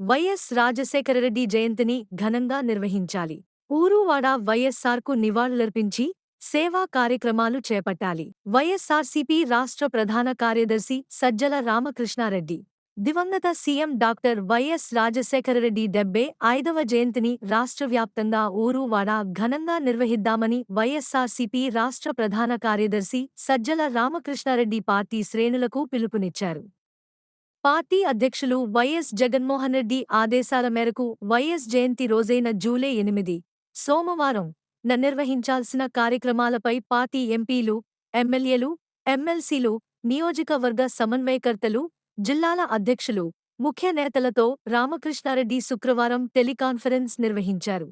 YS Rajasekhara Reddy జయంతిని ఘనంగా నిర్వహించాలి. ఊరువాడ వైఎస్సార్కు నివాళులర్పించి సేవా కార్యక్రమాలు చేపట్టాలి. వైఎస్సార్సీపీ రాష్ట్ర ప్రధాన కార్యదర్శి సజ్జల రామకృష్ణారెడ్డి. దివంగత సీఎం డాక్టర్ వైఎస్ రాజశేఖరరెడ్డి డెబ్బే ఐదవ జయంతిని రాష్ట్ర వ్యాప్తంగా ఊరువాడ ఘనంగా నిర్వహిద్దామని వైఎస్సార్సీపీ రాష్ట్ర ప్రధాన కార్యదర్శి సజ్జల రామకృష్ణారెడ్డి పార్టీ శ్రేణులకు పిలుపునిచ్చారు. పార్టీ అధ్యక్షులు వైఎస్ జగన్మోహన్ రెడ్డి ఆదేశాల మేరకు వైఎస్ జయంతి రోజైన జూలై ఎనిమిది సోమవారం న నిర్వహించాల్సిన కార్యక్రమాలపై పార్టీ ఎంపీలు ఎమ్మెల్యేలు ఎమ్మెల్సీలు నియోజకవర్గ సమన్వయకర్తలు జిల్లాల అధ్యక్షులు ముఖ్య నేతలతో రామకృష్ణారెడ్డి శుక్రవారం టెలికాన్ఫరెన్స్ నిర్వహించారు.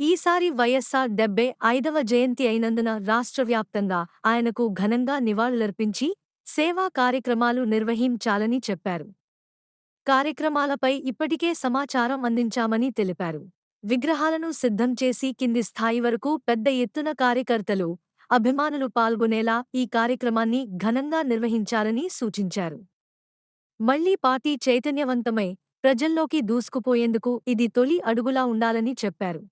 ఈసారి వైఎస్సార్ డెబ్బై ఐదవ జయంతి అయినందున రాష్ట్ర వ్యాప్తంగా ఆయనకు ఘనంగా నివాళులర్పించి సేవా కార్యక్రమాలు నిర్వహించాలని చెప్పారు. కార్యక్రమాలపై ఇప్పటికే సమాచారం అందించామని తెలిపారు. విగ్రహాలను సిద్ధం చేసి కింది స్థాయి వరకు పెద్ద ఎత్తున కార్యకర్తలు అభిమానులు పాల్గొనేలా ఈ కార్యక్రమాన్ని ఘనంగా నిర్వహించాలని సూచించారు. మళ్ళీ పార్టీ చైతన్యవంతమై ప్రజల్లోకి దూసుకుపోయేందుకు ఇది తొలి అడుగులా ఉండాలని చెప్పారు.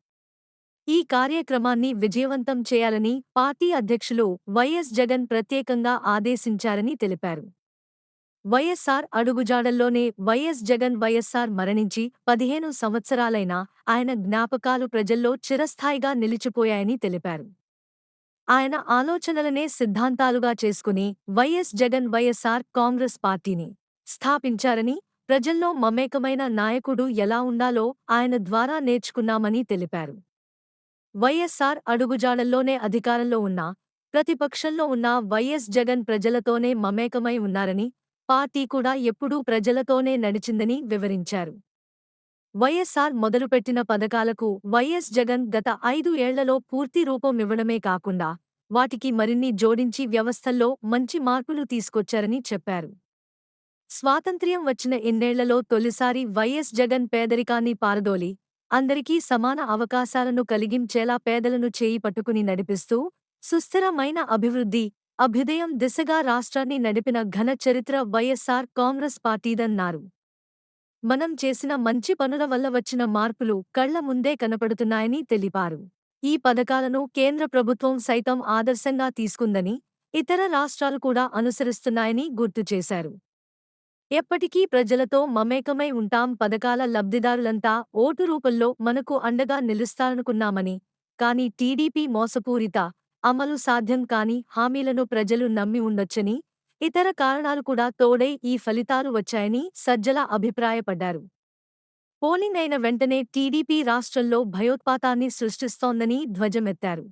ఈ కార్యక్రమాన్ని విజయవంతం చేయాలని పార్టీ అధ్యక్షులు వైఎస్ జగన్ ప్రత్యేకంగా ఆదేశించారని తెలిపారు. వైఎస్సార్ అడుగుజాడల్లోనే వైఎస్ జగన్ వైఎస్సార్ మరణించి పదిహేను సంవత్సరాలైనా ఆయన జ్ఞాపకాలు ప్రజల్లో చిరస్థాయిగా నిలిచిపోయాయని తెలిపారు. ఆయన ఆలోచనలనే సిద్ధాంతాలుగా చేసుకుని వైఎస్ జగన్ వైఎస్సార్ కాంగ్రెస్ పార్టీని స్థాపించారని ప్రజల్లో మమేకమైన నాయకుడు ఎలా ఉండాలో ఆయన ద్వారా నేర్చుకున్నామని తెలిపారు. వైఎస్సార్ అడుగుజాడల్లోనే అధికారంలో ఉన్నా ప్రతిపక్షంలో ఉన్న వైఎస్ జగన్ ప్రజలతోనే మమేకమై ఉన్నారని పార్టీ కూడా ఎప్పుడూ ప్రజలతోనే నడిచిందని వివరించారు. వైఎస్సార్ మొదలుపెట్టిన పథకాలకు వైఎస్ జగన్ గత ఐదు ఏళ్ళలో పూర్తి రూపం ఇవ్వడమే కాకుండా వాటికి మరిన్ని జోడించి వ్యవస్థల్లో మంచి మార్పులు తీసుకొచ్చారని చెప్పారు. స్వాతంత్ర్యం వచ్చిన ఎన్నేళ్ళలో తొలిసారి వైఎస్ జగన్ పేదరికాన్ని పారదోలి అందరికీ సమాన అవకాశాలను కలిగించేలా పేదలను చేయి పట్టుకుని నడిపిస్తూ సుస్థిరమైన అభివృద్ధి అభ్యుదయం దిశగా రాష్ట్రాన్ని నడిపిన ఘన చరిత్ర వైఎస్సార్ కాంగ్రెస్ పార్టీదన్నారు. మనం చేసిన మంచి పనుల వల్ల వచ్చిన మార్పులు కళ్ళ ముందే కనపడుతున్నాయని తెలిపారు. ఈ పథకాలను కేంద్ర ప్రభుత్వం సైతం ఆదర్శంగా తీసుకుందని ఇతర రాష్ట్రాలు కూడా అనుసరిస్తున్నాయని గుర్తు చేశారు. ఎప్పటికీ ప్రజలతో మమేకమై ఉంటాం పథకాల లబ్ధిదారులంతా ఓటు రూపంలో మనకు అండగా నిలుస్తారనుకున్నామని. కాని టీడీపీ మోసపూరిత అమలు సాధ్యం కాని హామీలను ప్రజలు నమ్మి ఉండొచ్చని ఇతర కారణాలు కూడా తోడై ఈ ఫలితాలు వచ్చాయని సజ్జల అభిప్రాయపడ్డారు. పోలింగ్ అయిన వెంటనే టీడీపీ రాష్ట్రంలో భయోత్పాతాన్ని సృష్టిస్తోందని ధ్వజమెత్తారు.